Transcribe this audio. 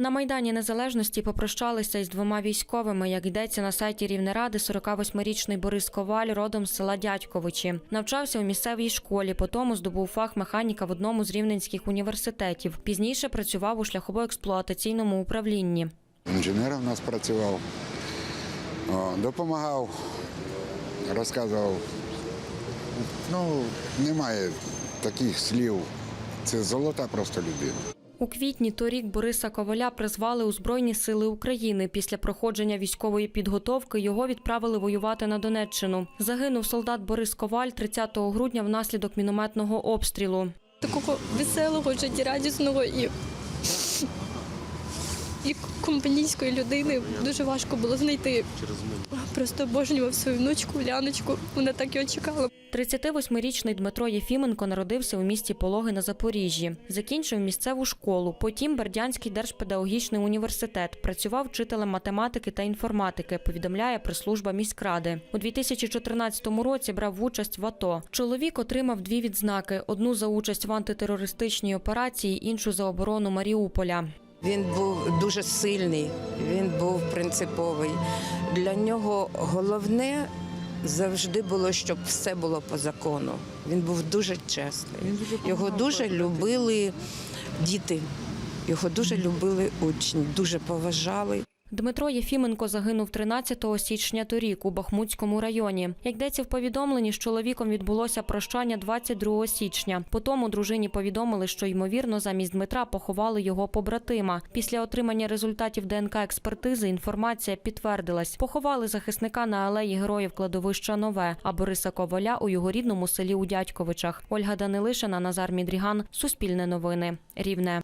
На Майдані Незалежності попрощалися із двома військовими. Як йдеться на сайті Рівнеради, 48-річний Борис Коваль родом з села Дядьковичі. Навчався у місцевій школі, потім здобув фах механіка в одному з рівненських університетів. Пізніше працював у шляхово-експлуатаційному управлінні. Інженером у нас працював, допомагав, розказував. Ну, немає таких слів. Це золота просто людина. У квітні торік Бориса Коваля призвали у Збройні сили України. Після проходження військової підготовки його відправили воювати на Донеччину. Загинув солдат Борис Коваль 30 грудня внаслідок мінометного обстрілу. такого веселого, життєрадісного і, і компанійської людини дуже важко було знайти. Просто обожнював свою внучку, ляночку. Вона так його чекала. 38-річний Дмитро Єфіменко народився у місті Пологи на Запоріжжі. Закінчив місцеву школу, потім Бердянський держпедагогічний університет. Працював вчителем математики та інформатики. Повідомляє прес-служба міськради. У 2014 році брав участь в АТО. Чоловік отримав дві відзнаки: одну за участь в антитерористичній операції, іншу за оборону Маріуполя. Він був дуже сильний, він був принциповий. Для нього головне завжди було, щоб все було по закону. Він був дуже чесний. Його дуже любили діти, його дуже любили учні, дуже поважали. Дмитро Єфіменко загинув 13 січня торік у Бахмутському районі. Як йдеться в повідомленні, з чоловіком відбулося прощання 22 січня. Потім у дружині повідомили, що ймовірно замість Дмитра поховали його побратима. Після отримання результатів ДНК експертизи інформація підтвердилась. Поховали захисника на алеї героїв кладовища Нове, а Бориса Коваля у його рідному селі у Дядьковичах. Ольга Данилишина, Назар Мідріган, Суспільне новини, Рівне.